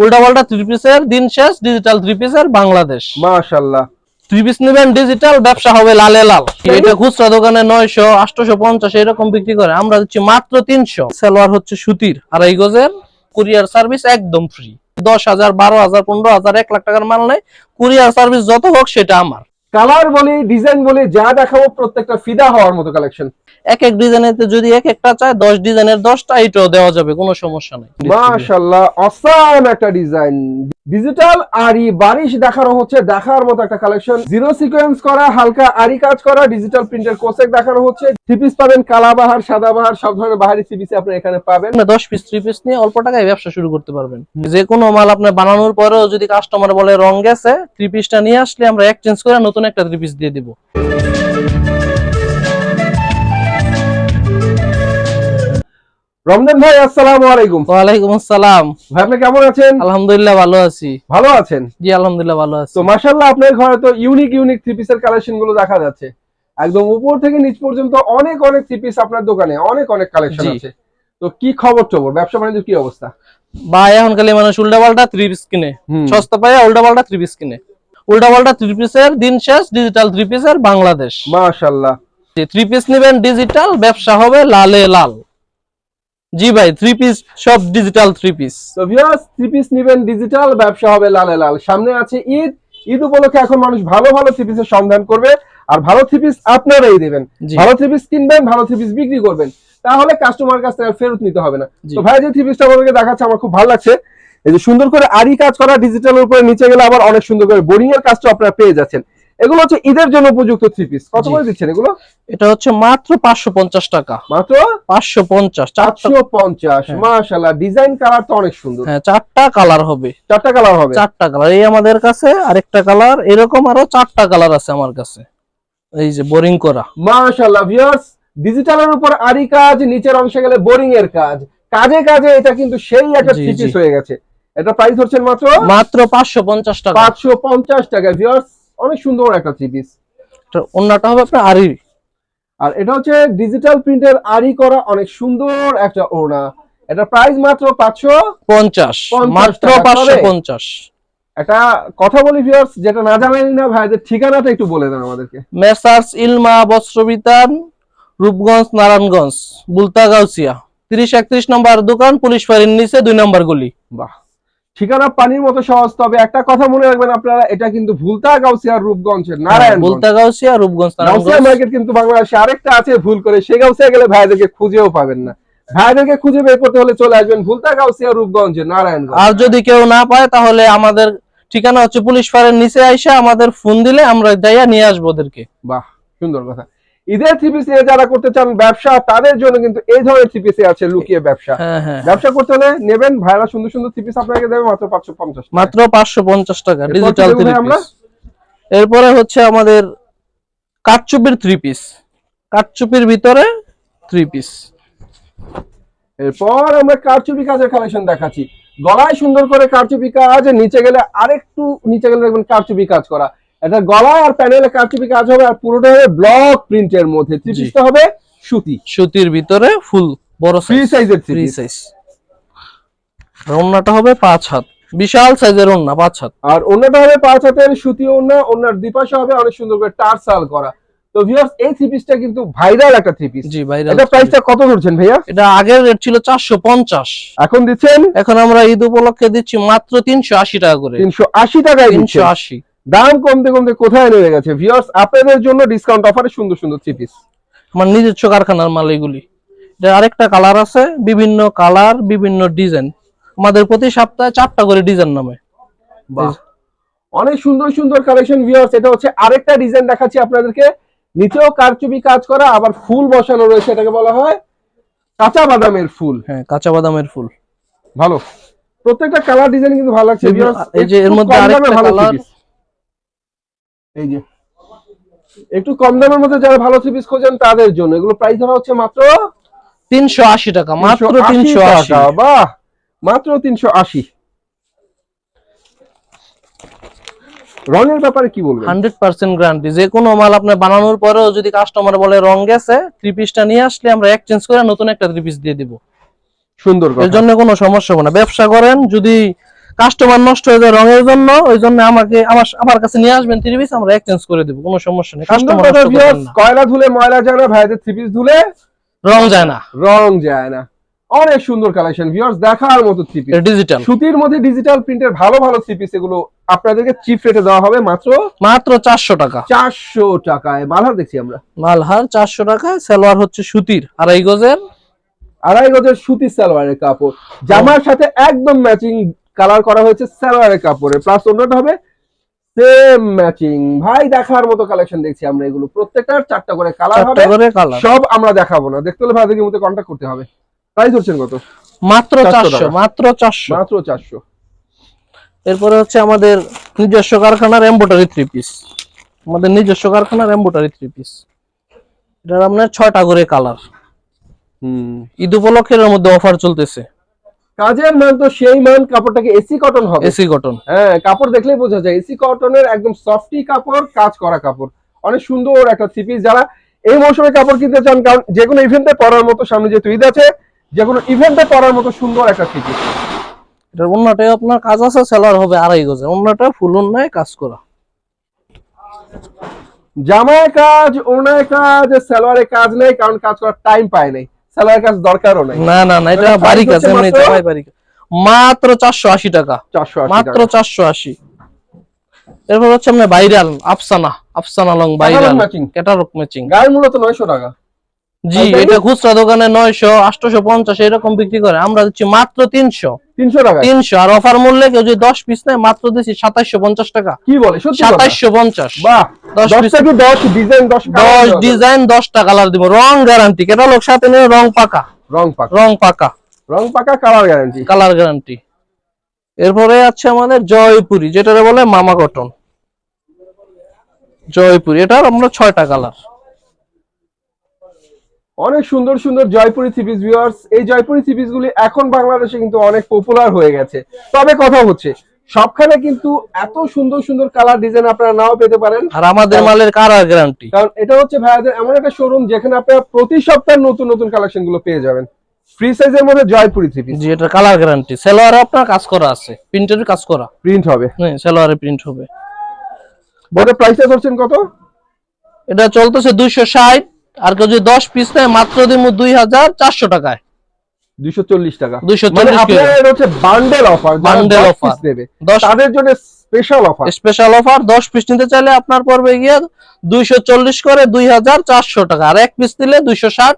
উল্টা পাল্টা থ্রি পিসের দিন শেষ ডিজিটাল থ্রি পিসের বাংলাদেশ। মাশাআল্লাহ থ্রি পিস নেবেন ডিজিটাল ব্যবসা হবে লালে লাল। এটা খুচরা দোকানে নয়শো আটশো পঞ্চাশ এরকম বিক্রি করে। আমরা দিচ্ছি মাত্র তিনশো। সালোয়ার হচ্ছে সুতির আড়াই গজের। কুরিয়ার সার্ভিস একদম ফ্রি দশ হাজার বারো হাজার পনেরো হাজার এক লাখ টাকার মাল নেই। কুরিয়ার সার্ভিস যত হোক সেটা আমার। কালার বলি ডিজাইন বলি যা দেখাবো প্রত্যেকটা ফিদা হওয়ার মতো কালেকশন এক এক ডিজাইনের যদি এক একটা চায় দশ ডিজাইনের দশটা এটাও দেওয়া যাবে কোনো সমস্যা নেই। মাশাআল্লাহ অসাম একটা ডিজাইন ডিজিটাল আরি বারিশ দেখানো হচ্ছে, দেখার মতো একটা কালেকশন জিরো সিকোয়েন্স করা, হালকা আরি কাজ করা ডিজিটাল প্রিন্টের কোসেক দেখানো হচ্ছে। থ্রি পিস পাবেন কালা বাহার সাদা বাহার সব ধরনের বাহারি থ্রি পিস আপনি এখানে পাবেন। দশ পিস থ্রি পিস নিয়ে অল্প টাকায় ব্যবসা শুরু করতে পারবেন। যে কোনো মাল আপনার বানানোর পরেও যদি কাস্টমার বলে রং গেছে থ্রি পিসটা নিয়ে আসলে আমরা এক্সচেঞ্জ করে নতুন একটা থ্রি পিস দিয়ে দিব। রমজান ভাই আসসালামু আলাইকুম। আসসালাম। ভাই আপনি কেমন আছেন? আলহামদুলিল্লাহ ভালো আছি। ভালো আছেন? জি আলহামদুলিল্লাহ ভালো আছি। তো মাশাআল্লাহ আপনার ঘরে তো ইউনিক ইউনিক থ্রি পিসের কালেকশনগুলো দেখা যাচ্ছে। একদম উপর থেকে নিচ পর্যন্ত অনেক অনেক থ্রি পিস আপনার দোকানে অনেক অনেক কালেকশন আছে। তো কি খবর টবর ব্যবসা বাণিজ্য কি অবস্থা? বা এখন খালি মানুষ উল্টা পাল্টা থ্রি পিস কিনে। সস্তা পায় উল্টা পাল্টা থ্রি পিস কিনে। উল্টা পাল্টা থ্রি পিসের দিন শেষ ডিজিটাল থ্রি পিসের বাংলাদেশ। মাশাআল্লাহ। থ্রি পিস নেবেন ডিজিটাল ব্যবসা হবে লালে লাল। জি ভাই থ্রি পিস সব ডিজিটাল থ্রি পিস তো ভিউয়ার্স থ্রি পিস নেবেন ডিজিটাল ব্যবসা হবে লালে লাল। সামনে আছে ঈদ। ঈদ উপলক্ষে এখন মানুষ ভালো ভালো থ্রি পিসের সন্ধান করবে। আর ভালো থ্রি পিস আপনারাই দেবেন। ভালো থ্রি পিস কিনবেন ভালো থ্রি পিস বিক্রি করবেন। তাহলে কাস্টমার কাছ থেকে আর ফেরত নিতে হবে না। তো ভাই যে থ্রি পিসটা আমাদেরকে দেখাচ্ছে আমার খুব ভালো লাগছে। এই যে সুন্দর করে আরি কাজ করা ডিজিটালের উপরে নিচে গেলে আবার অনেক সুন্দর করে বোরিং এর কাজটা আপনারা পেয়ে যাচ্ছেন। এগুলো হচ্ছে ঈদের জন্য উপযুক্ত থ্রি পিস কত করে দিচ্ছেন এগুলো? এটা হচ্ছে মাত্র পাঁচশো পঞ্চাশ টাকা। মাত্র? পাঁচশো পঞ্চাশ চারশো পঞ্চাশ। হ্যাঁ। ডিজাইন কালার তো অনেক সুন্দর। হ্যাঁ চারটা কালার হবে। চারটা কালার হবে? চারটা কালার এই আমাদের কাছে আরেকটা কালার এরকম আরও চারটা কালার আছে আমার কাছে। এই যে বোরিং করা। মাশাআল্লাহ ভিউয়ার্স ডিজিটালের উপর আরি কাজ নিচের অংশে গেলে বোরিং এর কাজ। কাজে কাজে এটা কিন্তু সেই একটা থ্রি পিস হয়ে গেছে। এটা প্রাইস হচ্ছেন মাত্র? মাত্র পাঁচশো পঞ্চাশ টাকা। পাঁচশো পঞ্চাশ টাকা ভিউয়ার্স অনেক সুন্দর একটা থ্রি পিস এটা অন্যটা হবে আপনার আরি আর এটা হচ্ছে ডিজিটাল প্রিন্টের আরি করা অনেক সুন্দর একটা ওড়না। এটা প্রাইস মাত্র পাঁচশো পঞ্চাশ মাত্র পাঁচশো পঞ্চাশ। একটা কথা বলি ভিউয়ার্স যেটা না জানেন না ভাইদের ঠিকানাটা একটু বলে দেন আমাদেরকে। মেসার্স ইলমা বস্ত্রবিতান রূপগঞ্জ নারায়ণগঞ্জ বুলতা গাউসিয়া তিরিশ একত্রিশ নম্বর দোকান পুলিশ ফাঁড়ির নিচে দুই নম্বর গলি। বাহ। ঠিকানা পানির মতো সহজ তবে একটা কথা মনে রাখবেন আপনারা এটা কিন্তু ভুলতা গাউসিয়ার রূপগঞ্জের নারায়ণ বুলতা গাউসিয়া রূপগঞ্জ গাউসিয়া মার্কেট কিন্তু বাংলাদেশে আরেকটা আছে ভুল করে। সে গাউসিয়া গেলে ভাইদেরকে খুঁজেও পাবেন না। ভাইদেরকে খুঁজে বের করতে হলে চলে আসবেন ভুলতা গাউসিয়া রূপগঞ্জ নারায়ণ আর যদি কেউ না পায় তাহলে আমাদের ঠিকানা হচ্ছে পুলিশ ফাঁড়ির নিচে আইসা আমাদের ফোন দিলে আমরা যাইয়া নিয়ে আসব ওদেরকে। বাহ সুন্দর কথা। ঈদের থ্রিপিসি যারা করতে চান ব্যবসা তাদের জন্য কিন্তু এই ধরনের থ্রিপিসি আছে লুকিয়ে ব্যবসা। হ্যাঁ হ্যাঁ ব্যবসা করতে হলে নেবেন ভাইরা সুন্দর সুন্দর থ্রিপিস আপনাকে দেবে মাত্র পাঁচশো পঞ্চাশ মাত্র পাঁচশো পঞ্চাশ টাকা ডিজিটাল আমরা? এরপরে হচ্ছে আমাদের কাঠচুপির থ্রি পিস কাঠচুপির ভিতরে থ্রি পিস এরপর আমরা কারচুপি কাজের কালেকশন দেখাচ্ছি। গলায় সুন্দর করে কারচুপি কাজ নিচে গেলে আরেকটু নিচে গেলে দেখবেন কারচুপি কাজ করা। এটা গলা আর প্যানেলে কারচুপি কাজ হবে আর পুরোটা হবে ব্লক প্রিন্টের মধ্যে। পিসটা হবে সুতি। সুতির ভিতরে ফুল বড় ফ্রি সাইজের থ্রি ফ্রি সাইজ ওড়নাটা হবে পাঁচ হাত। বিশাল সাইজের ওড়না পাঁচ হাত। আর অন্যটা হবে পাঁচ হাতের সুতি ওড়না ওনার দুপাশে হবে অনেক সুন্দর করে টার্সাল করা। তো ভিউয়ার্স এই থ্রি পিসটা কিন্তু ভাইরাল একটা থ্রি পিস জি ভাইরাল এটা প্রাইসটা কত ধরছেন ভাইয়া? এটা আগের রেট ছিল চারশো পঞ্চাশ। এখন দিচ্ছেন? এখন আমরা ঈদ উপলক্ষে দিচ্ছি মাত্র তিনশো আশি টাকা করে। তিনশো আশি টাকায় তিনশো দিচ্ছেন আশি। দাম কমতে কমতে কোথায় নেমে গেছে? ভিউয়ার্স আপনাদের জন্য ডিসকাউন্ট অফারে সুন্দর সুন্দর থ্রি পিস আমার নিজস্ব কারখানার মাল এগুলি। এটা আরেকটা কালার আছে বিভিন্ন কালার বিভিন্ন ডিজাইন আমাদের প্রতি সপ্তাহে চারটা করে ডিজাইন নামে। অনেক সুন্দর সুন্দর কালেকশন ভিউয়ার্স এটা হচ্ছে আরেকটা ডিজাইন দেখাচ্ছি আপনাদেরকে। নিচেও কারচুপি কাজ করা আবার ফুল বসানো রয়েছে এটাকে বলা হয় কাঁচা বাদামের ফুল। হ্যাঁ কাঁচা বাদামের ফুল। ভালো। প্রত্যেকটা কালার ডিজাইন কিন্তু ভালো লাগছে viewers। এই যে এর মধ্যে আরেকটা piece। এই যে একটু কম দামের মধ্যে যারা ভালো থ্রি পিস খোঁজেন তাদের জন্য। এগুলো প্রাইস ধরা হচ্ছে মাত্র তিনশো আশি টাকা মাত্র 380 তিনশো আশি টাকা বাহ! মাত্র তিনশো আশি। রঙের ব্যাপারে কি বলবেন? হান্ড্রেড পার্সেন্ট গ্যারান্টি যে কোনো মাল আপনি বানানোর পরেও যদি কাস্টমার বলে রং গেছে থ্রি পিসটা নিয়ে আসলে আমরা এক্সচেঞ্জ করে নতুন একটা থ্রি পিস দিয়ে দিব। সুন্দর এর জন্য কোনো সমস্যা হবে না। ব্যবসা করেন যদি কাস্টমার নষ্ট হয়ে যায় রঙের জন্য ওই জন্য আমাকে আমার আমার কাছে নিয়ে আসবেন থ্রি পিস আমরা এক্সচেঞ্জ করে দেবো কোনো সমস্যা নেই। কাস্টমার কয়লা ধুলে ময়লা যায় না ভাইদের থ্রি পিস ধুলে রং যায় না। রং যায় না। অনেক সুন্দর কালেকশন ভিউয়ার্স দেখার মতো থ্রি পিস ডিজিটাল সুতির মধ্যে ডিজিটাল প্রিন্টের ভালো ভালো থ্রি পিস এগুলো আপনাদেরকে চিপ রেটে দেওয়া হবে মাত্র মাত্র চারশো টাকা। চারশো টাকায়। মালহার দেখছি আমরা। মালহার চারশো টাকা সালোয়ার হচ্ছে সুতির আড়াই গজের। আড়াই গজের সুতির সালোয়ারের কাপড়। জামার সাথে একদম ম্যাচিং কালার করা হয়েছে সালোয়ারের কাপড়ে। প্লাস অন্যটা হবে সেম ম্যাচিং ভাই দেখার মতো কালেকশন দেখছি আমরা এগুলো। প্রত্যেকটার চারটা করে কালার হবে। কালার সব আমরা দেখাবো না। দেখতে হলে ভাইদের মধ্যে কন্ট্যাক্ট করতে হবে। প্রাইস হচ্ছেন কত? মাত্র 400 চারশো মাত্র চারশো। মাত্র চারশো। এরপরে হচ্ছে আমাদের নিজস্ব কারখানার এম্বোটারি থ্রি পিস আমাদের নিজস্ব কারখানার এম্বোটারি থ্রি পিস এটার আপনার ছয়টা করে কালার হুম। ঈদ উপলক্ষের মধ্যে অফার চলতেছে। কাজের মান তো সেই মান কাপড়টাকে এসি কটন হবে। এসি কটন হ্যাঁ কাপড় দেখলেই বোঝা যায় এসি কটনের একদম সফটি কাপড় কাজ করা কাপড়। অনেক সুন্দর একটা থ্রি পিস যারা এই মৌসুমে কাপড় কিনতে চান কারণ যে কোনো ইভেন্টে পরার মতো সামনে যেহেতু ঈদ আছে যে কোনো ইভেন্টে পরার মতো সুন্দর একটা থ্রি পিস এটার অন্যটায় আপনার কাজ আছে সেলার হবে আড়াই গজে। অন্যটা ফুল অন্যায় কাজ করা। জামায় কাজ ওনায় কাজ সালোয়ারে কাজ নেই কারণ কাজ করার টাইম পায় নাই। সালোয়ারের কাজ দরকারও নাই। না না না এটা বাড়ি কাজ এমনি জামাই বাড়ি মাত্র চারশো আশি টাকা। চারশো আশি মাত্র টাকা চারশো আশি। এরপর হচ্ছে আপনার viral Afsana Afsana long viral. Catalogue matching গায়ের মূলত নয়শো টাকা। জি এটা খুচরা দোকানে নয়শো আটশো পঞ্চাশ এরকম বিক্রি করে। আমরা দিচ্ছি মাত্র তিনশো। তিনশো টাকা তিনশো আর অফার মূল্যে কেউ যদি দশ পিস নেয় মাত্র টাকা। কি বলে? বাহ! ডিজাইন কালার দিব। রং গ্যারান্টি সাথে নিয়ে রং পাকা। রং পাকা। রং পাকা। রং পাকা কালার গ্যারান্টি কালার গ্যারান্টি এরপরে আছে আমাদের জয়পুরি যেটা বলে মামা কটন। জয়পুরি এটার আমরা ছয়টা কালার অনেক সুন্দর সুন্দর জয়পুরি থ্রিপিস ভিউয়ার্স এই জয়পুরি থ্রিপিস গুলি এখন বাংলাদেশে কিন্তু অনেক পপুলার হয়ে গেছে। তবে কথা হচ্ছে সবখানে কিন্তু এত সুন্দর সুন্দর কালার ডিজাইন আপনারা নাও পেতে পারেন। আর আমাদের মালের কালার গ্যারান্টি কারণ এটা হচ্ছে ভাইয়াদের এমন একটা শোরুম যেখানে আপনারা প্রতি সপ্তাহে নতুন নতুন কালেকশনগুলো পেয়ে যাবেন। ফ্রি সাইজের মধ্যে জয়পুরি থ্রিপিস জি এটা কালার গ্যারান্টি সেলোয়ারে আপনার কাজ করা আছে প্রিন্টের কাজ করা। প্রিন্ট হবে। হ্যাঁ সেলোয়ারে প্রিন্ট হবে। বোর্ডের প্রাইসটা ধরছেন কত? এটা চলতেছে দুইশো ষাট। আর কেউ যদি দশ পিস নেয় মাত্র দিব দুই হাজার চারশো টাকায়। দুইশো চল্লিশ টাকা। 240 মানে করে। হচ্ছে বান্ডেল অফার Bundle offer। নেবে তাদের জন্য স্পেশাল অফার স্পেশাল অফার দশ পিস নিতে চাইলে আপনার পড়বে গিয়ে দুইশো চল্লিশ করে দুই হাজার চারশো টাকা। আর এক পিস দিলে দুইশো ষাট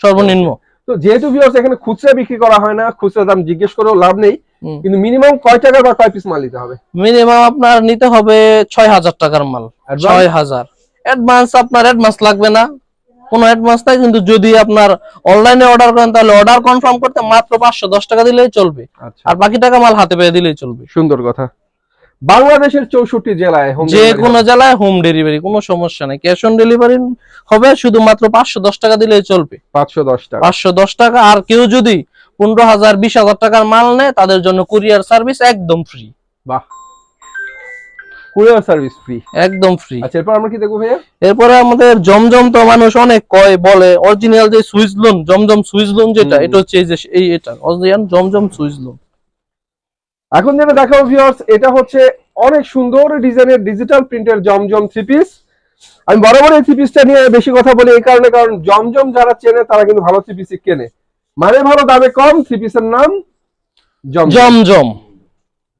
সর্বনিম্ন। তো যেহেতু ভিউয়ার্স এখানে খুচরা বিক্রি করা হয় না খুচরা দাম জিজ্ঞেস করেও লাভ নেই কিন্তু মিনিমাম কয় টাকার বা কয় পিস মাল নিতে হবে? মিনিমাম আপনার নিতে হবে ছয় হাজার টাকার মাল। ছয় হাজার। অ্যাডভান্স আপনার অ্যাডভান্স লাগবে না। কোনো অ্যাডভান্স নাই কিন্তু যদি আপনার অনলাইনে অর্ডার করেন তাহলে অর্ডার কনফার্ম করতে মাত্র পাঁচশো দশ টাকা দিলেই চলবে। আচ্ছা। আর বাকি টাকা মাল হাতে পেয়ে দিলেই চলবে। সুন্দর কথা। বাংলাদেশের চৌষট্টি জেলায় যে কোনো জেলায় হোম ডেলিভারি কোনো সমস্যা নেই। ক্যাশ অন ডেলিভারি হবে শুধুমাত্র পাঁচশো দশ টাকা দিলেই চলবে। পাঁচশো দশ টাকা। পাঁচশো দশ টাকা আর কেউ যদি পনেরো হাজার বিশ হাজার টাকার মাল নেয় তাদের জন্য কুরিয়ার সার্ভিস একদম ফ্রি বাহ। Courier service free. একদম ফ্রি আচ্ছা এরপর আমরা কি দেখব ভাইয়া? এরপরে আমাদের জমজম তো মানুষ অনেক কয় বলে অরিজিনাল যে Swiss lawn Zamzam Swiss lawn যেটা এটা হচ্ছে এই যে এই এটা অরিজিনাল জমজম সুইচ লোন এখন যেটা দেখাবো ভিউয়ার্স এটা হচ্ছে অনেক সুন্দর ডিজাইনের ডিজিটাল প্রিন্টের জমজম থ্রি পিস আমি বরাবর এই থ্রি পিসটা নিয়ে বেশি কথা বলি এই কারণে কারণ জমজম যারা চেনে তারা কিন্তু ভালো থ্রি পিস কেনে। মানে ভালো দামে কম থ্রি পিসের নাম জমজম। জমজম।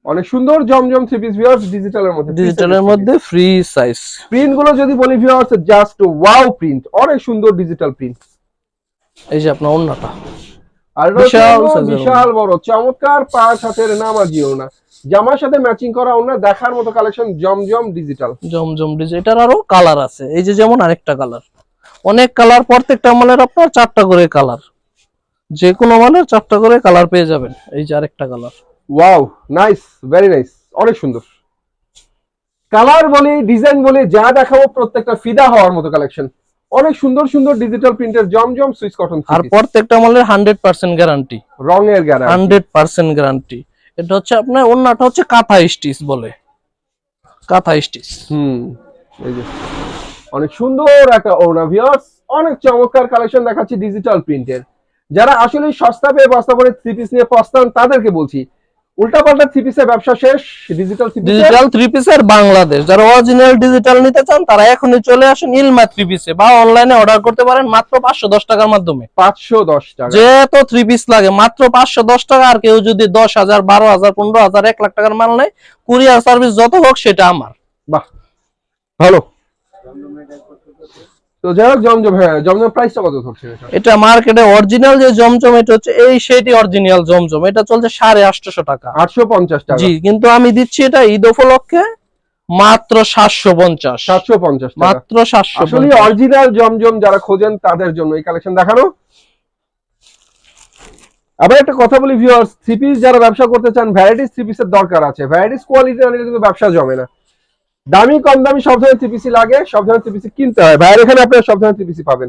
অনেক সুন্দর জমজম থ্রি পিস ভিউয়ার্স ডিজিটালের মধ্যে ডিজিটালের মধ্যে ফ্রি সাইজ প্রিন্টগুলো যদি বলি ভিউয়ার্স জাস্ট ওয়াও প্রিন্ট অনেক সুন্দর ডিজিটাল প্রিন্ট এই যে আপনার অন্যটা আর বিশাল বড় চমৎকার পাঁচ হাতের নামাজিও না জামার সাথে ম্যাচিং করা অন্য দেখার মতো কালেকশন জমজম ডিজিটাল জমজম ডিজিটাল আরও কালার আছে। এই যে যেমন আরেকটা কালার অনেক কালার প্রত্যেকটা মালের আপনার চারটা করে কালার যে কোনো মালের চারটা করে কালার পেয়ে যাবেন। এই যে আরেকটা colour wow nice very nice অনেক সুন্দর। কালার বলে ডিজাইন বলি যা দেখাবো প্রত্যেকটা ফিদা হওয়ার মতো কালেকশন অনেক সুন্দর সুন্দর ডিজিটাল প্রিন্টের জমজম সুইচ কটন আর প্রত্যেকটা মালের হান্ড্রেড পার্সেন্ট গ্যারান্টি রঙের গ্যারান্টি হান্ড্রেড পার্সেন্ট গ্যারান্টি এটা হচ্ছে আপনার অন্যটা হচ্ছে কাঁথা স্টিচ বলে। কাঁথা স্টিচ হুম এই যে। অনেক সুন্দর একটা ওনা ভিউয়ার্স অনেক চমৎকার কালেকশন দেখাচ্ছি ডিজিটাল প্রিন্টের যারা আসলে সস্তা পেয়ে বস্তা করে থ্রি পিস নিয়ে পস্তান তাদেরকে বলছি উল্টাপাল্টা থ্রি পিসের ব্যবসা শেষ ডিজিটাল ডিজিটাল থ্রি পিসের বাংলাদেশ যারা অরিজিনাল ডিজিটাল নিতে চান তারা এখনই চলে আসুন ইলমা থ্রি পিসে বা অনলাইনে অর্ডার করতে পারেন মাত্র পাঁচশো দশ টাকার মাধ্যমে। পাঁচশো দশ টাকা। যে তো থ্রি পিস লাগে মাত্র পাঁচশো দশ টাকা আর কেউ যদি দশ হাজার বারো হাজার পনেরো হাজার এক লাখ টাকার মাল নেয় কুরিয়ার সার্ভিস যত হোক সেটা আমার। বাহ ভালো। তো যাই হোক জমজম হ্যাঁ জমজম প্রাইসটা কত ধরছে এটা? এটা মার্কেটে অরিজিনাল যে জমজম এটা হচ্ছে এই সেটি অরিজিনাল জমজম। এটা চলছে সাড়ে আটশোশো টাকা। আটশো পঞ্চাশ টাকা। জি কিন্তু আমি দিচ্ছি এটা ঈদ উপলক্ষে মাত্র সাতশো পঞ্চাশ। সাতশো পঞ্চাশ মাত্র সাতশো আসলে অরিজিনাল জমজম যারা খোঁজেন তাদের জন্য এই কালেকশন দেখানো। আবার একটা কথা বলি ভিউয়ার্স থ্রি পিস যারা ব্যবসা করতে চান ভ্যারাইটিস থ্রি পিসের দরকার আছে। ভ্যারাইটিস কোয়ালিটি কিন্তু ব্যবসা জমে না। দামি কম দামি সব ধরনের থ্রিপিসি লাগে সব ধরনের থ্রিপিসি কিনতে হয়। ভাইয়ের এখানে আপনারা সব ধরনের থ্রিপিসি পাবেন।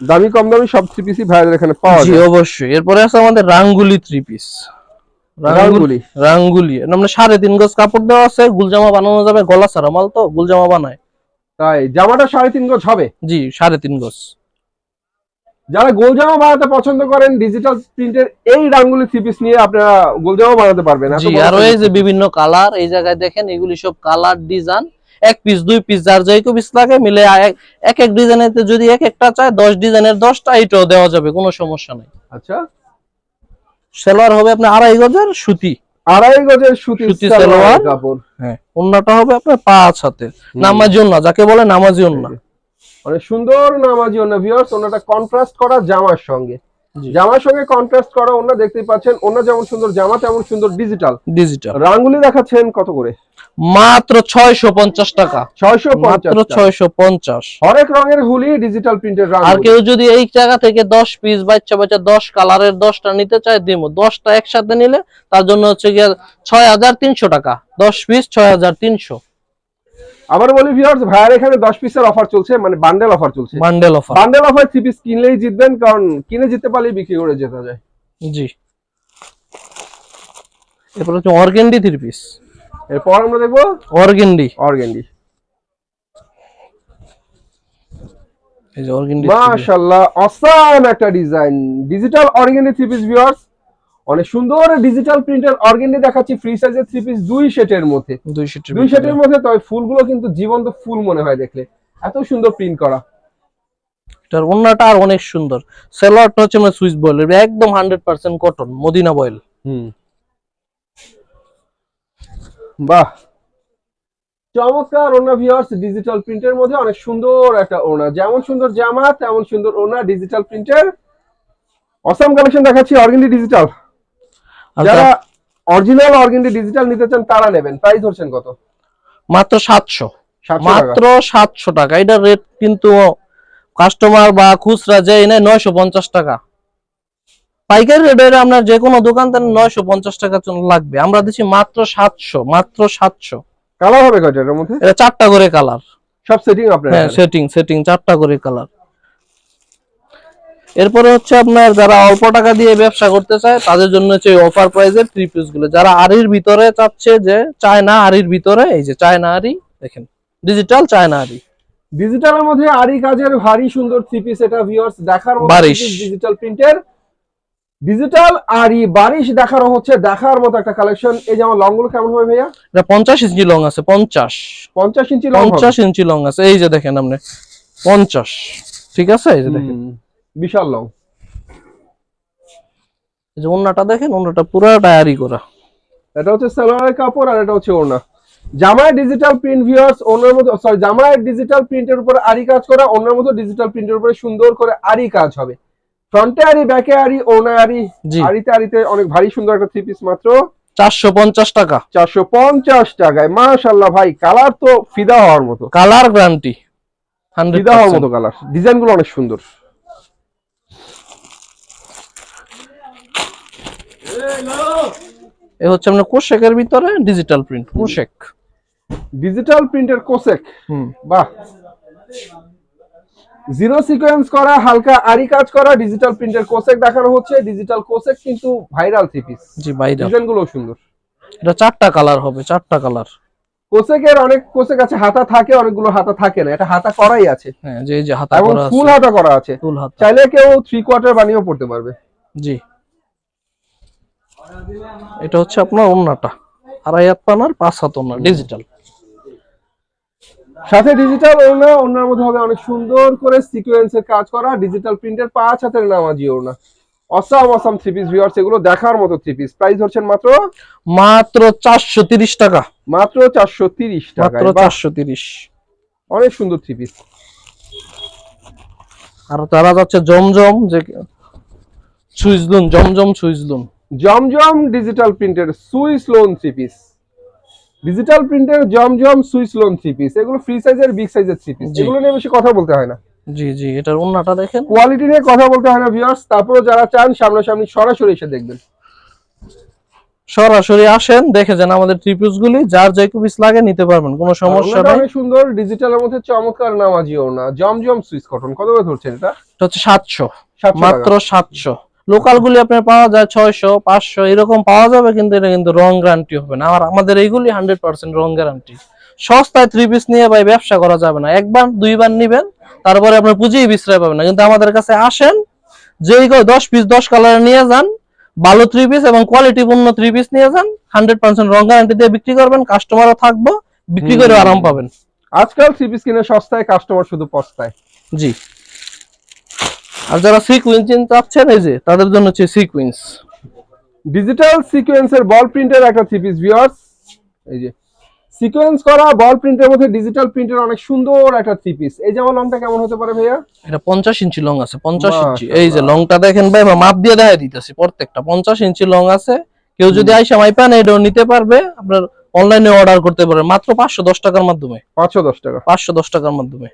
দামি কম দামি সব থ্রিপিসি ভাইয়ের এখানে পাওয়া জি যায়। অবশ্যই। এরপরে আছে আমাদের রাঙ্গুলি থ্রি পিস রাঙ্গুলি। রাঙ্গুলি। এর সাড়ে তিন গজ কাপড় দেওয়া আছে। গুলজামা বানানো যাবে গলা ছাড়া মাল তো গুলজামা বানায়। তাই জামাটা সাড়ে তিন গজ হবে? জি সাড়ে তিন গজ। যারা গোলজামা বানাতে পছন্দ করেন ডিজিটাল প্রিন্টের এই রাঙ্গুলি থ্রি পিস নিয়ে আপনারা গোলজামা বানাতে পারবেন। জি আর। এই যে বিভিন্ন কালার এই জায়গায় দেখেন এগুলি সব কালার ডিজাইন এক পিস দুই পিস যার যাই পিস লাগে মিলে এক- এক ডিজাইনের যদি এক একটা চায় দশ ডিজাইনের দশটা এটাও দেওয়া যাবে কোনো সমস্যা নাই। আচ্ছা। সেলোয়ার হবে আপনার আড়াই গজের সুতি। আড়াই গজের সুতি সুতি সালোয়ার। কাপড়। হ্যাঁ অন্যটা হবে আপনার পাঁচ হাতে নামাজি ওন্না যাকে বলে নামাজি ওন্না। অনেক সুন্দর নামাজি ওনা ভিউয়ার্স ওনাটা কন্ট্রাস্ট করা জামার সঙ্গে। জামার সঙ্গে কন্ট্রাস্ট করা ওনা দেখতেই পাচ্ছেন ওনা যেমন সুন্দর জামা তেমন সুন্দর ডিজিটাল ডিজিটাল রাঙ্গুলি দেখাচ্ছেন কত করে? মাত্র ছয়শো পঞ্চাশ টাকা। ছয়শো মাত্র পঞ্চাশ ছয়শো পঞ্চাশ। হরেক রঙের হুলি ডিজিটাল প্রিন্টের আর কেউ যদি এই জায়গা থেকে দশ পিস বাচ্চা বাচ্চা দশ কালারের দশটা নিতে চায় দিব দশটা একসাথে নিলে তার জন্য হচ্ছে গিয়ে ছয় হাজার তিনশো টাকা। দশ পিস ছয় হাজার তিনশো। আবার বলি ভিউয়ার্স ভাইয়ার এখানে দশ পিসের অফার চলছে মানে বান্ডেল অফার চলছে। Bundle offer bundle offer three piece কিনলেই জিতবেন কারণ কিনে জিততে পারলেই বিক্রি করে যেতে যায়। জি। এরপর হচ্ছে অর্গেন্ডি থ্রি পিস এরপর আমরা দেখব অর্গেন্ডি অর্গেন্ডি এই যে অর্গেন্ডি মাশাআল্লাহ অসাম একটা design digital organdy three piece viewers অনেক সুন্দর ডিজিটাল প্রিন্টের অর্গেন্ডি দেখাচ্ছি ফ্রি সাইজের থ্রি পিস দুই সেটের মধ্যে। দুইশো দুই সেটের মধ্যে তবে ফুলগুলো কিন্তু জীবন্ত ফুল মনে হয় দেখলে। এত সুন্দর প্রিন্ট করা। এটার অন্যটা আর অনেক সুন্দর। সেলোয়ারটা হচ্ছে মানে সুইচ বয়েল একদম হান্ড্রেড পার্সেন্ট কটন মদিনা বয়েল। হুম। বাহ! চমৎকার ওনা ভিউয়ার্স ডিজিটাল প্রিন্টের মধ্যে অনেক সুন্দর একটা ওনা যেমন সুন্দর জামা তেমন সুন্দর ওনা ডিজিটাল প্রিন্টের অসাম কালেকশন দেখাচ্ছি অর্গেন্ডি ডিজিটাল যারা অরিজিনাল অর্গেন্ডি ডিজিটাল নিতে চান তারা নেবেন। প্রাইস ধরছেন কত? মাত্র সাতশো। সাতশো টাকা। মাত্র সাতশো টাকা। এটার রেট কিন্তু কাস্টমার বা খুচরা যে নেয় নয়শো পঞ্চাশ টাকা। পাইকারি রেটে আপনার যে কোনো দোকান থেকে নয়শো পঞ্চাশ টাকা জন্য লাগবে। আমরা দিচ্ছি মাত্র সাতশো মাত্র সাতশো। কালার হবে কয়টা এটার মধ্যে? এটা চারটা করে কালার সব সেটিং আপনার হ্যাঁ সেটিং সেটিং চারটা করে কালার এরপরে হচ্ছে আপনার যারা অল্প টাকা দিয়ে ব্যবসা করতে চায় তাদের জন্য হচ্ছে অফার প্রাইজের থ্রি পিসগুলো। যারা আরির ভিতরে চাচ্ছে যে চায়না আড়ির ভিতরে এই যে চায়না আরি দেখেন ডিজিটাল চায়না আরি। ডিজিটালের মধ্যে আরি কাজের ভারী সুন্দর থ্রি পিস এটা ভিউয়ার্স দেখার মতো বারিশ। ডিজিটাল প্রিন্টের ডিজিটাল আরি বারিশ দেখার হচ্ছে দেখার মতো একটা কালেকশন এই যে আমার লংগুলো কেমন হবে ভাইয়া? এটা পঞ্চাশ ইঞ্চি লং আছে পঞ্চাশ। পঞ্চাশ ইঞ্চি লং পঞ্চাশ ইঞ্চি লং আছে এই যে দেখেন আপনি পঞ্চাশ। ঠিক আছে? এই যে দেখেন। বিশাল লং। এই যে অন্যটা দেখেন অন্যটা পুরোটা আরি করা। এটা হচ্ছে সালোয়ারের কাপড় আর এটা হচ্ছে ওড়না। জামায় ডিজিটাল প্রিন্ট ভিউয়ার্স ওনার মধ্যে সরি জামায় ডিজিটাল প্রিন্টের উপরে আরি কাজ করা ওনার মধ্যে ডিজিটাল প্রিন্টের উপরে সুন্দর করে আরি কাজ হবে। ফ্রন্টে আরি ব্যাকে আরি ওনা আরি আরিতে আরিতে অনেক ভারী সুন্দর একটা থ্রি পিস মাত্র। চারশো পঞ্চাশ টাকা। চারশো পঞ্চাশ টাকায় মাশাল্লাহ ভাই কালার তো ফিদা হওয়ার মতো। কালার গ্যারান্টি ফিদা হওয়ার মতো কালার ডিজাইনগুলো অনেক সুন্দর। এ হচ্ছে আপনার কোশেকের ভিতরে ডিজিটাল প্রিন্ট কোশেক ডিজিটাল প্রিন্টের কোসেক হুম। বাহ। জিরো সিকোয়েন্স করা হালকা আরি কাজ করা ডিজিটাল প্রিন্টের কোসেক দেখানো হচ্ছে। ডিজিটাল কোসেক কিন্তু ভাইরাল থ্রি পিস জি বাইরে ডিজাইনগুলো সুন্দর। এটা চারটা কালার হবে চারটা কালার কোসেকের অনেক কোসেক আছে হাতা থাকে অনেকগুলো হাতা থাকে না। এটা হাতা করাই আছে। হ্যাঁ যে হাতা করা ফুল হাতা করা আছে। ফুল হাতা। চাইলে কেউ থ্রি কোয়ার্টার বানিয়েও পড়তে পারবে। জি। এটা হচ্ছে আপনার ওন্নাটা। আড়াই হাত পানার পাঁচ হাত ওন্না ডিজিটাল সাথে ডিজিটাল ওড়না ওড়নার মধ্যে হবে অনেক সুন্দর করে সিকোয়েন্সের কাজ করা ডিজিটাল প্রিন্টের পাঁচ হাতের নামাজি ওড়না। Awesome awesome three piece viewers এগুলো দেখার মতো থ্রি পিস প্রাইস হচ্ছেন মাত্র? টাকা। মাত্র অনেক সুন্দর থ্রি পিস আর তারা যাচ্ছে জমজম যে Swiss lawn Zamzam Swiss lawn Zamzam digital প্রিন্টের সুইস লোন থ্রি ডিজিটাল প্রিন্টের Zamzam Swiss lawn three piece এগুলো ফ্রি সাইজের বিগ সাইজের থ্রি পিস এগুলো নিয়ে বেশি কথা বলতে হয় না। জি জি এটার ওন্নাটা দেখেন। কোয়ালিটি নিয়ে কথা বলতে হয় না ভিউয়ার্স তারপরে যারা চান সামনাসামনি সরাসরি এসে দেখবেন। সরাসরি আসেন দেখে যান আমাদের ত্রিপিস গুলি। যার যে কুপিস লাগে নিতে পারবেন কোনো সমস্যা নাই। সুন্দর ডিজিটাল এর মধ্যে চমৎকার নামাজিও না জমজম সুইস কটন কত করে ধরছেন এটা? এটা হচ্ছে 700 মাত্র 700 লোকালগুলি আপনার পাওয়া যায় ছয়শো পাঁচশো এরকম পাওয়া যাবে কিন্তু এটা কিন্তু রং গ্যারান্টি হবে না। আর আমাদের এইগুলি হান্ড্রেড পার্সেন্ট রং গ্যারান্টি সস্তায় থ্রি পিস নিয়ে ভাই ব্যবসা করা যাবে না। একবার দুইবার নিবেন তারপরে আপনার পুঁজি বিশ্রয় পাবেন না। কিন্তু আমাদের কাছে আসেন যেই দশ পিস দশ কালারে নিয়ে যান ভালো থ্রি পিস এবং কোয়ালিটিপূর্ণ থ্রি পিস নিয়ে যান হান্ড্রেড পার্সেন্ট রং গ্যারান্টি দিয়ে বিক্রি করবেন কাস্টমারও থাকব বিক্রি করে আরাম পাবেন। আজকাল থ্রি পিস কিনে সস্তায় কাস্টমার শুধু পস্তায়। জি। আর যারা সিকুইন্স চাচ্ছেন এই যে তাদের জন্য হচ্ছে সিকুইন্স ডিজিটাল সিকোয়েন্সের বল প্রিন্টের একটা থ্রি পিস ভিউয়ার্স এই যে সিকোয়েন্স করা বল প্রিন্টের মধ্যে ডিজিটাল প্রিন্টের অনেক সুন্দর একটা থ্রি পিস এই জামা লংটা কেমন হতে পারে ভাইয়া? এটা পঞ্চাশ ইঞ্চি লং আছে পঞ্চাশ ইঞ্চি। এই যে লংটা দেখেন ভাই মাপ দিয়ে দেখা দিতেছি প্রত্যেকটা পঞ্চাশ ইঞ্চি লং আছে। কেউ যদি আইসা মাই পান এটাও নিতে পারবে। আপনার অনলাইনে অর্ডার করতে পারবে মাত্র পাঁচশো দশ টাকার মাধ্যমে। পাঁচশো দশ টাকা। পাঁচশো দশ টাকার মাধ্যমে।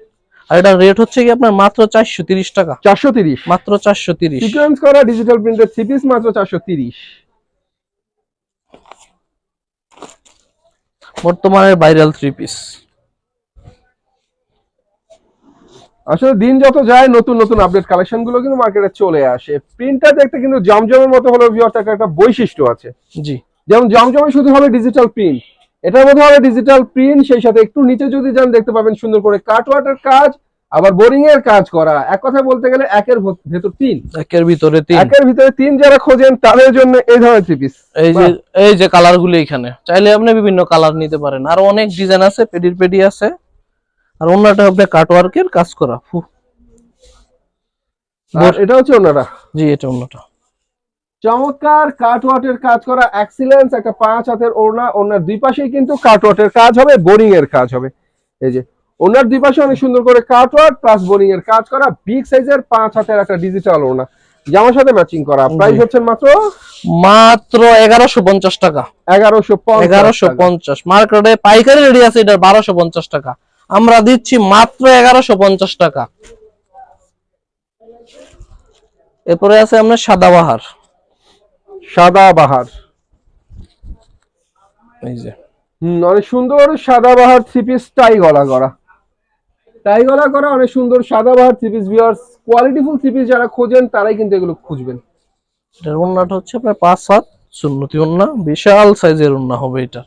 আর এটার রেট হচ্ছে কি আপনার মাত্র চারশো তিরিশ টাকা। চারশো তিরিশ। মাত্র চারশো তিরিশ। সিকোয়েন্স করা ডিজিটাল প্রিন্টের থ্রি পিস মাত্র চারশো তিরিশ। বর্তমানে ভাইরাল থ্রি পিস আসলে দিন যত যায় নতুন নতুন আপডেট কালেকশনগুলো কিন্তু মার্কেটে চলে আসে। প্রিন্টটা দেখতে কিন্তু জমজমের মতো হলো ভিউয়ার্স একটা বৈশিষ্ট্য আছে। জি। যেমন জমজমে শুধু হবে ডিজিটাল প্রিন্ট এটার মধ্যে হবে ডিজিটাল প্রিন্ট সেই সাথে একটু নিচে যদি যান দেখতে পাবেন সুন্দর করে কাটওয়ার্টের কাজ আবার বোরিং এর কাজ করা। এক কথায় বলতে গেলে একের ভেতর তিন। একের ভিতরে তিন। একের ভিতরে তিন যারা খোঁজেন তাদের জন্য এই ধরনের থ্রি পিস এই যে এই যে কালারগুলো এখানে। চাইলে আপনি বিভিন্ন কালার নিতে পারেন। আর অনেক ডিজাইন আছে পেডির পেডি আছে। আর অন্যটা হবে কাটওয়ার্কের কাজ করা। এটা হচ্ছে অন্যটা। জি এটা অন্যটা। চমৎকার কাটওয়ার্টের কাজ করা এক্সিলেন্স একটা পাঁচ হাতের ওড়না ওনার দুই পাশেই কিন্তু কাটওয়ার্টের কাজ হবে বোরিং এর কাজ হবে। এই যে ওনার দুই পাশে অনেক সুন্দর করে কাটওয়ার্ট প্লাস বোরিং এর কাজ করা বিগ সাইজের পাঁচ হাতের একটা ডিজিটাল ওড়না। জামার সাথে ম্যাচিং করা প্রাইস হচ্ছে মাত্র? মাত্র এগারোশো পঞ্চাশ টাকা। এগারোশো এগারোশো পঞ্চাশ। মার্কেটে পাইকারি রেডি আছে এটা বারোশো পঞ্চাশ টাকা। আমরা দিচ্ছি মাত্র এগারোশো পঞ্চাশ টাকা। এরপরে আছে আপনার সাদাবাহার। সাদা বাহার এই যে। হম অনেক সুন্দর সাদা বাহার থ্রি পিস টাই গলা করা। টাই গলা করা অনেক সুন্দর সাদা বাহার three piece viewers qualityful three piece যারা খোঁজেন তারাই কিন্তু এগুলো খুঁজবেন। এটার ওন্নাটা হচ্ছে আপনার পাঁচ সাত সুন্নতি ওন্না বিশাল সাইজের ওন্না হবে এটা।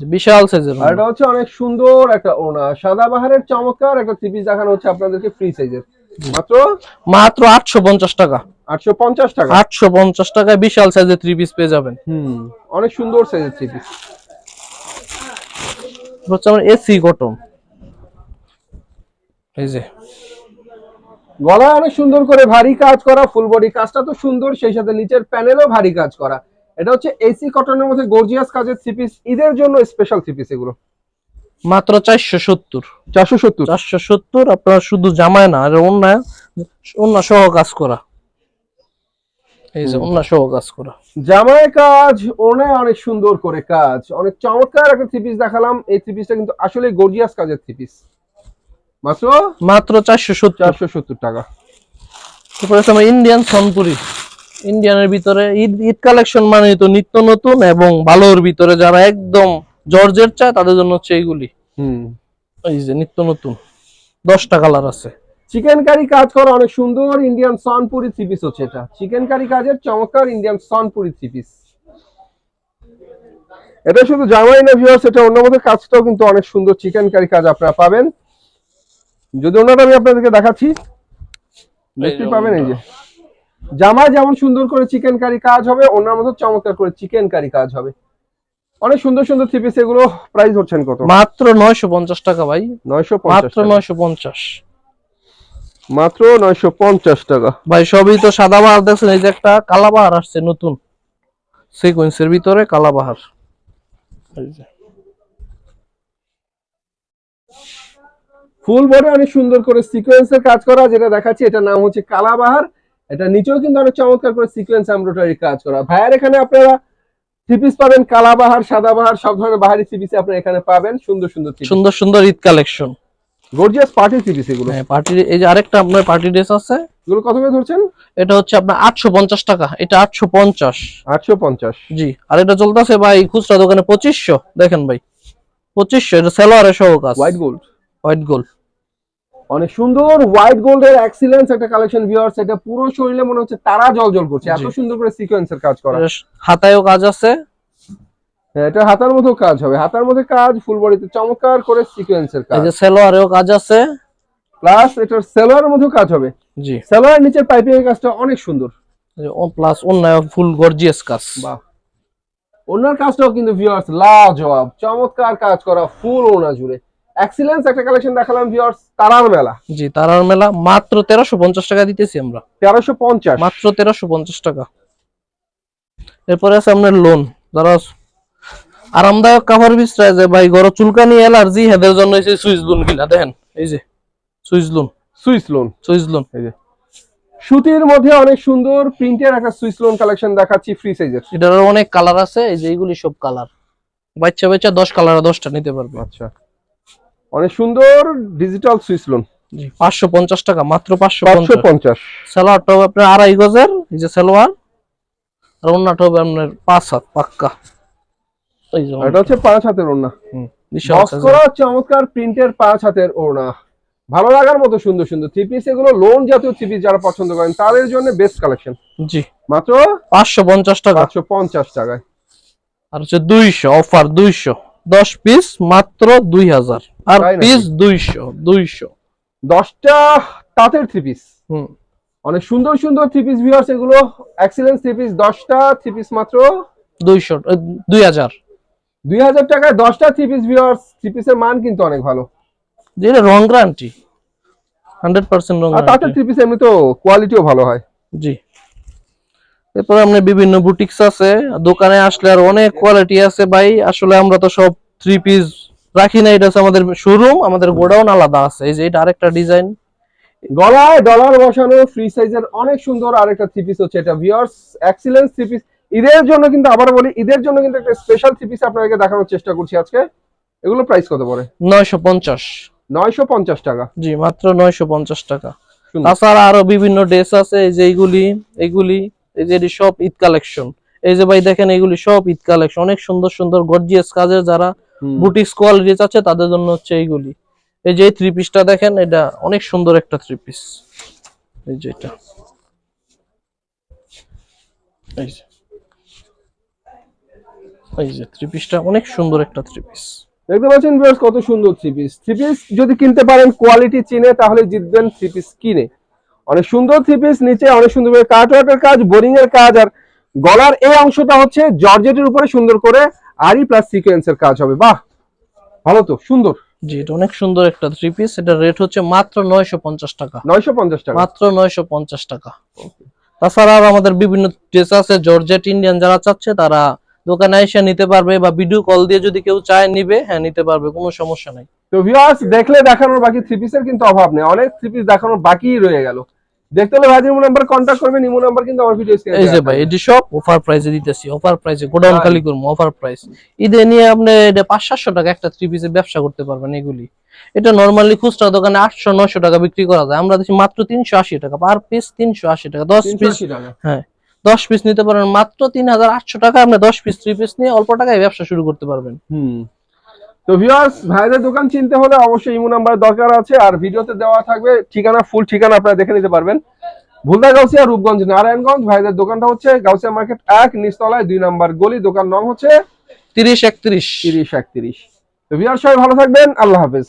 বিশাল সাইজের আর এটা হচ্ছে অনেক সুন্দর একটা ওনা সাদা বাহারের চমৎকার একটা থ্রি পিস দেখানো হচ্ছে আপনাদেরকে ফ্রি সাইজের মাত্র? মাত্র আটশো পঞ্চাশ টাকা। আটশো পঞ্চাশ টাকা? আটশো পঞ্চাশ টাকায় বিশাল সাইজের থ্রি পিস পেয়ে যাবেন। হুম অনেক সুন্দর সাইজের থ্রি পিস হচ্ছে আমার এসি কটন। এই যে। গলায় অনেক সুন্দর করে ভারী কাজ করা ফুল বডি কাজটা তো সুন্দর সেই সাথে নিচের প্যানেলও ভারী কাজ করা। এটা হচ্ছে এসি কটনের মধ্যে গর্জিয়াস কাজের থ্রি পিস ঈদের জন্য স্পেশাল থ্রি পিস এগুলো। মাত্র চারশো সত্তর। চারশো সত্তর? চারশো সত্তর আপনার শুধু জামায় না আর অন্য অন্য সহ কাজ করা। এই যে অন্য সহ কাজ করা। জামায় কাজ অনেক সুন্দর করে কাজ। অনেক চমৎকার একটা থ্রি পিস দেখালাম। এই থ্রি পিসটা কিন্তু আসলে গর্জিয়াস কাজের থ্রি পিস মাত্র? মাত্র চারশো সত্তর। চারশো সত্তর টাকা। তারপরে ইন্ডিয়ান সনপুরি ইন্ডিয়ানের ভিতরে ঈদ ঈদ কালেকশন মানে তো নিত্য নতুন এবং ভালোর ভিতরে যারা একদম জর্জের চায় তাদের জন্য হচ্ছে এইগুলি। হুম। এই যে নিত্য নতুন। দশটা কালার আছে। চিকেন কারি কাজ করা অনেক সুন্দর ইন্ডিয়ান সনপুরি থ্রি পিস হচ্ছে এটা। চিকেন কারি কাজের চমৎকার ইন্ডিয়ান সনপুরি থ্রি পিস এটা শুধু জামাই না ভিউয়ার্স এটা অন্য মধ্যে কাজটাও কিন্তু অনেক সুন্দর চিকেন কারি কাজ আপনারা পাবেন। যদি আমি আপনাদেরকে দেখাচ্ছি দেখতে পাবেন এই যে। জামায় যেমন সুন্দর করে চিকেন কারি কাজ হবে ওনার মতো চমৎকার করে চিকেন কারি কাজ হবে। অনেক সুন্দর সুন্দর থ্রি পিস এগুলো প্রাইস হচ্ছেন কত? মাত্র নয়শো পঞ্চাশ টাকা ভাই। নয়শো মাত্র নয়শো পঞ্চাশ। মাত্র নয়শো পঞ্চাশ টাকা। ভাই সবই তো সাদাবাহার দেখছেন? এই যে একটা কালাবাহার আসছে নতুন। সিকোয়েন্সের ভিতরে কালাবাহার। ফুল বডি অনেক সুন্দর করে সিকোয়েন্সের কাজ করা যেটা দেখাচ্ছি এটার নাম হচ্ছে কালাবাহার। এটা নিচেও কিন্তু অনেক চমৎকার করে সিকোয়েন্স এমব্রয়ডারি কাজ করা। ভাইয়ার এখানে আপনারা থ্রি পিস পাবেন কালাবাহার সাদাবাহার সব ধরনের বাহারি থ্রি পিস আপনারা এখানে পাবেন। সুন্দর সুন্দর সুন্দর সুন্দর Eid collection gorgeous party three piece এগুলো। হ্যাঁ পার্টি এই যে আরেকটা আপনার পার্টি ড্রেস আছে। এগুলো কত করে ধরছেন? এটা হচ্ছে আপনার আটশো পঞ্চাশ টাকা। এটা আটশো পঞ্চাশ। আটশো পঞ্চাশ। জি আর এটা চলতেছে ভাই খুচরা দোকানে পঁচিশশো। দেখেন ভাই পঁচিশশো এটা সেলোয়ারের সহ কাজ। হোয়াইট গোল্ড হোয়াইট গোল্ড অনেক সুন্দর হোয়াইট গোল্ডের এক্সিলেন্স একটা কালেকশন ভিউয়ার্স এটা পুরো শরীরে মনে হচ্ছে তারা জল জল করছে। এত সুন্দর করে সিকোয়েন্সের কাজ করা। হাতায়ও কাজ আছে। হ্যাঁ, এটা হাতার মতো কাজ হবে। হাতার মধ্যে কাজ ফুল বডিতে চমৎকার করে সিকোয়েন্সের এই কাজ যে সেলোয়ারেও কাজ আছে। প্লাস এটার সেলোয়ারের মধ্যেও কাজ হবে। জি। সেলোয়ার নিচের পাইপিং এর কাজটা অনেক সুন্দর। ও প্লাস অন্যায় ফুল গর্জিয়াস কাজ। বাহ। ওনার কাজটাও কিন্তু ভিউয়ার্স লাজবাব চমৎকার কাজ করা ফুল ওনা জুড়ে। এক্সিলেন্স একটা কালেকশন দেখালাম ভিউয়ার্স তারার মেলা। জি তারার মেলা মাত্র তেরোশো পঞ্চাশ টাকা দিতেছি আমরা। তেরোশো পঞ্চাশ। মাত্র তেরোশো পঞ্চাশ টাকা। এরপরে আছে আপনার লোন যারা আরামদায়ক কাভার বিস্তায় যে ভাই গরম চুলকানি অ্যালার্জি হেদের জন্য এই সুইচ লোন কিনা দেখেন এই যে Swiss lawn Swiss lawn Swiss lawn এই যে। সুতির মধ্যে অনেক সুন্দর প্রিন্টের একটা সুইস লোন কালেকশন দেখাচ্ছি ফ্রি সাইজের এটার অনেক কালার আছে এই যে এইগুলি সব কালার বাচ্চা বাচ্চা দশ কালার দশটা নিতে পারবে। আচ্ছা। অনেক সুন্দর ডিজিটাল সুইচ লোন পাঁচশো পঞ্চাশ টাকা মাত্র পাঁচশো পাঁচশো পঞ্চাশ। পঞ্চাশ সালোয়ারটা হবে আপনার আড়াই গজের এই যে সালোয়ার আর হবে আপনার পাঁচ হাত পাক্কা। এটা হচ্ছে পাঁচ হাতের ওড়না। চমৎকার প্রিন্টের পাঁচ হাতের ওড়না। ভালো লাগার মতো সুন্দর সুন্দর। থ্রি পিস এগুলো লোন জাতীয় থ্রি পিস যারা পছন্দ করেন তাদের জন্য বেস্ট কালেকশন জি। মাত্র পাঁচশো পঞ্চাশ টাকা। পাঁচশো পঞ্চাশ টাকায়। আর হচ্ছে দুইশো অফার দুইশো। দশ পিস মাত্র দুই হাজার। আর পিস দুইশো দুইশো। দশটা তাঁতের থ্রি পিস হুম। অনেক সুন্দর সুন্দর থ্রি পিস ভিউয়ার্স এগুলো। এক্সিলেন্স থ্রি পিস দশটা থ্রি পিস মাত্র। দুইশো দুই হাজার। দুই হাজার টাকায় দশটা থ্রি পিস ভিউয়ার্স থ্রি পিসের মান কিন্তু অনেক ভালো। যেটা রং গ্রান্টি হান্ড্রেড পার্সেন্ট রং আর তাঁতের থ্রি পিস এমনি তো কোয়ালিটিও ভালো হয়। জি। এরপরে আপনার বিভিন্ন বুটিক্স আছে দোকানে আসলে আর অনেক কোয়ালিটি আছে ভাই। আসলে আমরা তো সব থ্রি পিস রাখি না এটা হচ্ছে আমাদের শোরুম আমাদের গোডাউন আলাদা আছে। এই যে এটা আরেকটা ডিজাইন গলায় ডলার বসানো ফ্রি সাইজের অনেক সুন্দর আরেকটা থ্রি পিস হচ্ছে এটা। ভিউয়ার্স এক্সিলেন্স থ্রি পিস ঈদের জন্য কিন্তু আবার বলি ঈদের জন্য কিন্তু একটা স্পেশাল থ্রি পিস আপনাদেরকে দেখানোর চেষ্টা করছি আজকে। এগুলো প্রাইস কত পড়ে? নয়শো পঞ্চাশ। নয়শো পঞ্চাশ টাকা। জি মাত্র নয়শো পঞ্চাশ টাকা। সুন্দর। তাছাড়া আরও বিভিন্ন ড্রেস আছে এই যে এইগুলি এইগুলি। এই যে এটি সব ঈদ কালেকশন। এই যে ভাই দেখেন এইগুলি সব ঈদ কালেকশন। অনেক সুন্দর সুন্দর গর্জিয়াস কাজের যারা। বুটিক্স কোয়ালিটি আছে তাদের জন্য হচ্ছে এইগুলি। এই যে থ্রি পিসটা দেখেন এটা অনেক সুন্দর একটা থ্রি পিস এই যে এটা। এই যে। এই যে থ্রি পিসটা অনেক সুন্দর একটা থ্রি পিস দেখতে পাচ্ছেন ভিউয়ার্স কত সুন্দর থ্রি পিস থ্রি পিস যদি কিনতে পারেন কোয়ালিটি চিনে তাহলে জিতবেন থ্রি পিস কিনে। অনেক সুন্দর থ্রি পিস নিচে অনেক সুন্দর করে কাট ওয়ার্কের কাজ বোরিং এর কাজ আর গলার এই অংশটা হচ্ছে জর্জেটের উপরে সুন্দর করে আরি প্লাস সিকোয়েন্সের কাজ হবে। বাহ! ভালো তো সুন্দর। জি এটা অনেক সুন্দর একটা থ্রি পিস এটা রেট হচ্ছে মাত্র নয়শো পঞ্চাশ টাকা। নয়শো পঞ্চাশ টাকা। মাত্র নয়শো পঞ্চাশ টাকা। তাছাড়া আর আমাদের বিভিন্ন ড্রেস আছে জর্জেট ইন্ডিয়ান যারা চাচ্ছে তারা দোকানে এসে নিতে পারবে বা ভিডিও কল দিয়ে যদি কেউ চায় নিবে হ্যাঁ নিতে পারবে কোনো সমস্যা নাই। তো ভিউয়ার্স দেখলে দেখানোর বাকি থ্রি পিসের কিন্তু অভাব নেই। অনেক থ্রি পিস দেখানোর বাকি রয়ে গেল। দেখতে হলে ভাইজির ইমো নাম্বার কন্ট্যাক্ট করবেন ইমো নাম্বার কিন্তু আমার ভিডিও এই যে ভাই এটি সব অফার প্রাইসে দিতেছি অফার প্রাইসে গোডাউন ভাই। খালি করব অফার প্রাইস ঈদে নিয়ে আপনি এটা টাকা একটা থ্রি পিসের ব্যবসা করতে পারবেন এগুলি। এটা নর্মালি খুচরা দোকানে আটশো নয়শো টাকা বিক্রি করা যায়। আমরা দেখি মাত্র তিনশো আশি টাকা পার পিস তিনশো আশি টাকা দশ পিস টাকা। হ্যাঁ দশ পিস নিতে পারেন মাত্র তিন হাজার আটশো টাকা আপনি দশ পিস থ্রি পিস নিয়ে অল্প টাকায় ব্যবসা শুরু করতে পারবেন। হুম। তো ভিউয়ার্স ভাইদের দোকান চিনতে হলে অবশ্যই ইমো নাম্বার দরকার আছে আর ভিডিওতে দেওয়া থাকবে ঠিকানা ফুল ঠিকানা আপনারা দেখে নিতে পারবেন। ভুলদা গাউসিয়া রূপগঞ্জ নারায়ণগঞ্জ ভাইদের দোকানটা হচ্ছে গাউসিয়া মার্কেট এক নিচতলায় দুই নাম্বার গলি দোকান নং হচ্ছে তিরিশ একত্রিশ। তিরিশ একত্রিশ। তো ভিউয়ার্স সবাই ভালো থাকবেন আল্লাহ হাফেজ।